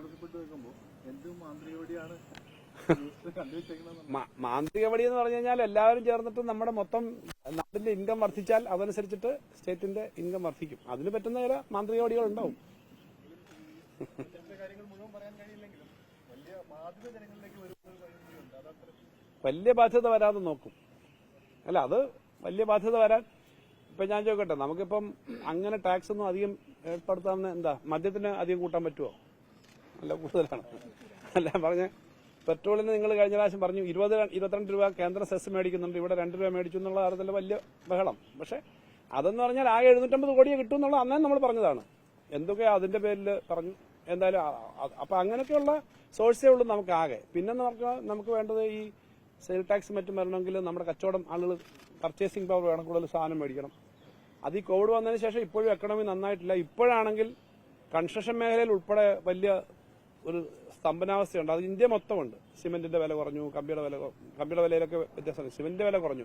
തടസ്സപ്പെട്ടു വെക്കുമ്പോൾ എന്തും മാന്ത്രികവടി എന്ന് പറഞ്ഞു കഴിഞ്ഞാൽ എല്ലാവരും ചേർന്നിട്ട് നമ്മുടെ മൊത്തം നാടിന്റെ ഇൻകം വർദ്ധിച്ചാൽ അതനുസരിച്ചിട്ട് സ്റ്റേറ്റിന്റെ ഇൻകം വർദ്ധിക്കും. അതിന് പറ്റുന്ന ചില മാന്ത്രികവടികൾ ഉണ്ടാവും. വലിയ ബാധ്യത വരാതെ നോക്കും. അല്ല അത് വലിയ ബാധ്യത വരാൻ ഇപ്പൊ ഞാൻ ചോദിക്കട്ടെ നമുക്കിപ്പം അങ്ങനെ ടാക്സ് ഒന്നും അധികം ഏർപ്പെടുത്താമെന്ന് എന്താ മദ്യത്തിന് അധികം കൂട്ടാൻ പറ്റുമോ അല്ല കൂടുതലാണ്. അല്ല പറഞ്ഞ പെട്രോളിന് നിങ്ങൾ കഴിഞ്ഞ പ്രാവശ്യം പറഞ്ഞു ഇരുപത് ഇരുപത്തിരണ്ട് രൂപ കേന്ദ്ര സെസ് മേടിക്കുന്നുണ്ട് ഇവിടെ രണ്ട് രൂപ മേടിച്ചു എന്നുള്ള കാര്യത്തിൽ വലിയ ബഹളം. പക്ഷെ അതെന്ന് പറഞ്ഞാൽ ആകെ എഴുന്നൂറ്റമ്പത് കോടിയെ കിട്ടും എന്നുള്ള അന്നേ നമ്മൾ പറഞ്ഞതാണ്. എന്തൊക്കെയാ അതിന്റെ പേരിൽ പറഞ്ഞു എന്തായാലും അപ്പൊ അങ്ങനെയൊക്കെയുള്ള സോഴ്സേ ഉള്ളൂ നമുക്ക് ആകെ. പിന്നെ നമുക്ക് നമുക്ക് വേണ്ടത് ഈ സെയിൽ ടാക്സ് മറ്റും വരണമെങ്കിൽ നമ്മുടെ കച്ചവടം ആളുകൾ പർച്ചേസിംഗ് പവർ വേണം കൂടുതൽ സാധനം മേടിക്കണം. അത് ഈ കോവിഡ് വന്നതിന് ശേഷം ഇപ്പോഴും എക്കണോമി നന്നായിട്ടില്ല. ഇപ്പോഴാണെങ്കിൽ കൺസ്ട്രക്ഷൻ മേഖലയിൽ ഉൾപ്പെടെ വലിയ ഒരു സ്തംഭനാവസ്ഥയുണ്ട്. അത് ഇന്ത്യ മൊത്തമുണ്ട്. സിമെന്റിന്റെ വില കുറഞ്ഞു കമ്പിയുടെ വില കമ്പിയുടെ വിലയിലൊക്കെ വ്യത്യാസമുണ്ട്. സിമെന്റിന്റെ വില കുറഞ്ഞു.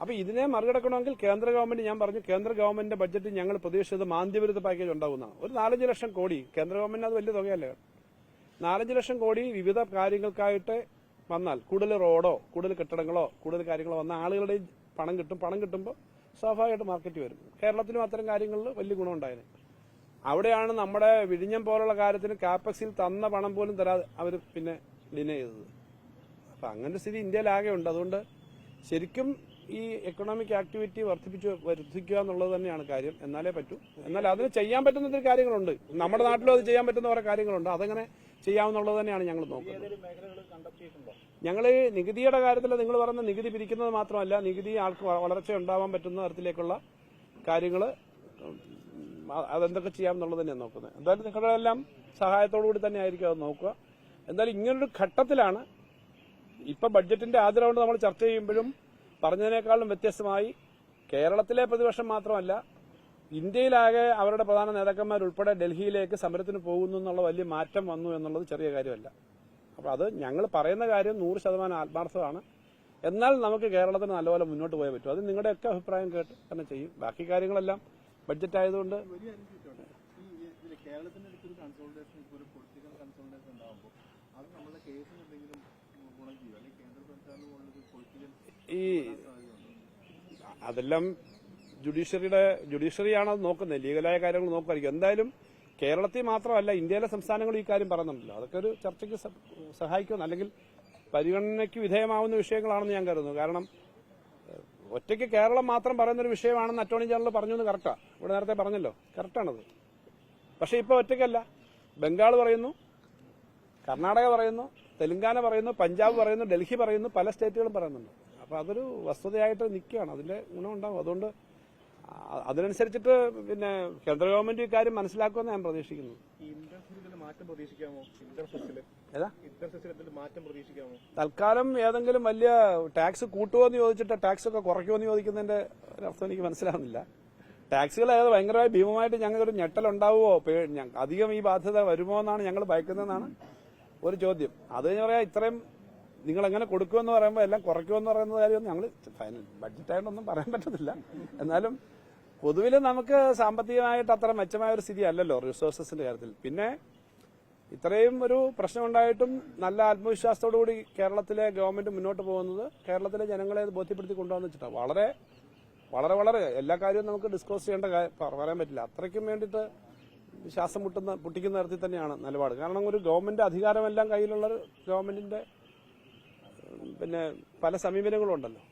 അപ്പൊ ഇതിനെ മറികടക്കണമെങ്കിൽ കേന്ദ്ര ഗവൺമെന്റ് ഞാൻ പറഞ്ഞു കേന്ദ്ര ഗവൺമെന്റിന്റെ ബഡ്ജറ്റ് ഞങ്ങൾ പ്രതീക്ഷിച്ചത് മാന്ദ്യവിരുദ്ധ പാക്കേജ് ഉണ്ടാവുന്ന ഒരു നാലഞ്ച് ലക്ഷം കോടി. കേന്ദ്ര ഗവൺമെന്റിന് അത് വലിയ തുകയല്ലേ? നാലഞ്ച് ലക്ഷം കോടി വിവിധ കാര്യങ്ങൾക്കായിട്ട് വന്നാൽ കൂടുതൽ റോഡോ കൂടുതൽ കെട്ടിടങ്ങളോ കൂടുതൽ കാര്യങ്ങളോ വന്ന ആളുകളുടെ പണം കിട്ടും. പണം കിട്ടുമ്പോൾ സ്വാഭാവികമായിട്ട് മാർക്കറ്റ് വരും. കേരളത്തിലും അത്തരം കാര്യങ്ങളിൽ വലിയ ഗുണമുണ്ടായത് അവിടെയാണ് നമ്മുടെ വിഴിഞ്ഞം പോലുള്ള കാര്യത്തിന് കാപ്പക്സിൽ തന്ന പണം പോലും തരാതെ അവർ പിന്നെ ഡിനെ ചെയ്തത്. അപ്പൊ അങ്ങനത്തെ സ്ഥിതി ഇന്ത്യയിലാകെ ഉണ്ട്. അതുകൊണ്ട് ശരിക്കും ഈ എക്കണോമിക് ആക്ടിവിറ്റി വർദ്ധിപ്പിച്ചു വർദ്ധിക്കുക എന്നുള്ളത് തന്നെയാണ് കാര്യം. എന്നാലേ പറ്റൂ. എന്നാൽ അതിന് ചെയ്യാൻ പറ്റുന്ന ഒത്തിരി കാര്യങ്ങളുണ്ട്. നമ്മുടെ നാട്ടിലും അത് ചെയ്യാൻ പറ്റുന്ന കുറെ കാര്യങ്ങളുണ്ട്. അതങ്ങനെ ചെയ്യാവുന്നുള്ളത് തന്നെയാണ് ഞങ്ങൾ നോക്കുന്നത്. ഞങ്ങൾ നികുതിയുടെ കാര്യത്തിൽ നിങ്ങൾ പറയുന്ന നികുതി പിരിക്കുന്നത് മാത്രമല്ല നികുതി ആൾക്ക് വളർച്ച ഉണ്ടാവാൻ പറ്റുന്ന തരത്തിലേക്കുള്ള കാര്യങ്ങൾ അതെന്തൊക്കെ ചെയ്യാമെന്നുള്ളത് തന്നെയാണ് നോക്കുന്നത്. എന്തായാലും നിങ്ങളുടെ എല്ലാം സഹായത്തോടു കൂടി തന്നെ ആയിരിക്കും അത് നോക്കുക. എന്തായാലും ഇങ്ങനൊരു ഘട്ടത്തിലാണ് ഇപ്പൊ ബഡ്ജറ്റിന്റെ ആദ്യ റൗണ്ട് നമ്മൾ ചർച്ച ചെയ്യുമ്പോഴും പറഞ്ഞതിനേക്കാളും വ്യത്യസ്തമായി കേരളത്തിലെ പ്രതിപക്ഷം മാത്രമല്ല ഇന്ത്യയിലാകെ അവരുടെ പ്രധാന നേതാക്കന്മാരുൾപ്പെടെ ഡൽഹിയിലേക്ക് സമരത്തിന് പോകുന്നു എന്നുള്ള വലിയ മാറ്റം വന്നു എന്നുള്ളത് ചെറിയ കാര്യമല്ല. അപ്പൊ അത് ഞങ്ങൾ പറയുന്ന കാര്യം നൂറ് ശതമാനം ആത്മാർത്ഥമാണ്. എന്നാൽ നമുക്ക് കേരളത്തിന് നല്ലപോലെ മുന്നോട്ട് പോയാൽ പറ്റും. അത് നിങ്ങളുടെയൊക്കെ അഭിപ്രായം കേട്ട് തന്നെ ചെയ്യും. ബാക്കി കാര്യങ്ങളെല്ലാം ബഡ്ജറ്റ് ആയതുകൊണ്ട് കേരളത്തിന്റെ അടുത്തൊരു കൺസോൾട്ടേഷൻ ഇപ്പോൾ ഒരു പൊളിറ്റിക്കൽ കൺസോൾട്ടേഷൻ ഉണ്ടാകുമ്പോൾ അത് നമ്മുടെ കേസിന് എന്തെങ്കിലും ഗുണം ചെയ്യും? അല്ലെങ്കിൽ കേന്ദ്ര സർക്കാരിന് പോലുള്ളൊരു പൊളിറ്റിക്കൽ ഈ അതെല്ലാം ജുഡീഷ്യറിയുടെ ജുഡീഷ്യറിയാണ് അത് നോക്കുന്നത്. ലീഗലായ കാര്യങ്ങൾ നോക്കുമായിരിക്കും എന്തായാലും കേരളത്തിൽ മാത്രമല്ല ഇന്ത്യയിലെ സംസ്ഥാനങ്ങൾ ഈ കാര്യം പറയുന്നുണ്ടല്ലോ. അതൊക്കെ ഒരു ചർച്ചയ്ക്ക് സഹായിക്കുമെന്ന് അല്ലെങ്കിൽ പരിഗണനയ്ക്ക് വിധേയമാവുന്ന വിഷയങ്ങളാണെന്ന് ഞാൻ കരുതുന്നു. കാരണം ഒറ്റയ്ക്ക് കേരളം മാത്രം പറയുന്ന ഒരു വിഷയമാണെന്ന് അറ്റോർണി ജനറൽ പറഞ്ഞു എന്ന് കറക്റ്റാ. ഇവിടെ നേരത്തെ പറഞ്ഞല്ലോ. കറക്റ്റാണത്. പക്ഷെ ഇപ്പൊ ഒറ്റയ്ക്കല്ല. ബംഗാൾ പറയുന്നു കർണാടക പറയുന്നു തെലങ്കാന പറയുന്നു പഞ്ചാബ് പറയുന്നു ഡൽഹി പറയുന്നു പല സ്റ്റേറ്റുകളും പറയുന്നുണ്ട്. അപ്പൊ അതൊരു വസ്തുതയായിട്ട് നിൽക്കുകയാണ്. അതിന്റെ ഗുണമുണ്ടാവും. അതുകൊണ്ട് ആ- അതിനനുസരിച്ചിട്ട് പിന്നെ കേന്ദ്ര ഗവൺമെന്റ് ഇക്കാര്യം മനസ്സിലാക്കുമെന്ന് ഞാൻ പ്രതീക്ഷിക്കുന്നു. മാറ്റം പ്രതീക്ഷിക്കാമോ? ഏതാ? എന്തെങ്കിലും മാറ്റം പ്രതീക്ഷിക്കാമോ? തൽക്കാലം ഏതെങ്കിലും വലിയ ടാക്സ് കൂട്ടുമോ എന്ന് ചോദിച്ചിട്ട് ടാക്സ് ഒക്കെ കുറയ്ക്കുമോ എന്ന് ചോദിക്കുന്നതിന്റെ അർത്ഥം എനിക്ക് മനസ്സിലാവുന്നില്ല. ടാക്സുകൾ ഏത് ഭയങ്കരമായി ഭീമമായിട്ട് ഞങ്ങൾക്കൊരു ഞെട്ടലുണ്ടാവുമോ അധികം ഈ ബാധ്യത വരുമോ എന്നാണ് ഞങ്ങൾ ഭയക്കുന്നതെന്നാണ് ഒരു ചോദ്യം. അത് കഴിഞ്ഞ് പറയാം ഇത്രയും നിങ്ങൾ എങ്ങനെ കൊടുക്കുമെന്ന് പറയുമ്പോൾ എല്ലാം കുറയ്ക്കുമെന്ന് പറയുന്ന കാര്യം ഞങ്ങൾ ഫൈനൽ ബഡ്ജറ്റായിട്ടൊന്നും പറയാൻ പറ്റത്തില്ല. എന്നാലും പൊതുവിൽ നമുക്ക് സാമ്പത്തികമായിട്ട് അത്ര മെച്ചമായ ഒരു സ്ഥിതി അല്ലല്ലോ റിസോഴ്സസിന്റെ കാര്യത്തിൽ. പിന്നെ ഇത്രയും ഒരു പ്രശ്നമുണ്ടായിട്ടും നല്ല ആത്മവിശ്വാസത്തോടുകൂടി കേരളത്തിലെ ഗവൺമെന്റ് മുന്നോട്ട് പോകുന്നത് കേരളത്തിലെ ജനങ്ങളെ ബോധ്യപ്പെടുത്തി കൊണ്ടുവന്ന് വെച്ചിട്ടാണ് വളരെ വളരെ വളരെ എല്ലാ കാര്യവും നമുക്ക് ഡിസ്കസ് ചെയ്യേണ്ട പറയാൻ പറ്റില്ല. അത്രയ്ക്കും വേണ്ടിയിട്ട് ശ്വാസം മുട്ടുന്ന പൊട്ടിക്കുന്ന തരത്തിൽ തന്നെയാണ് നിലപാട്. കാരണം ഒരു ഗവൺമെന്റ് അധികാരമെല്ലാം കയ്യിലുള്ള ഗവൺമെന്റിന്റെ പിന്നെ പല സമീപനങ്ങളും ഉണ്ടല്ലോ.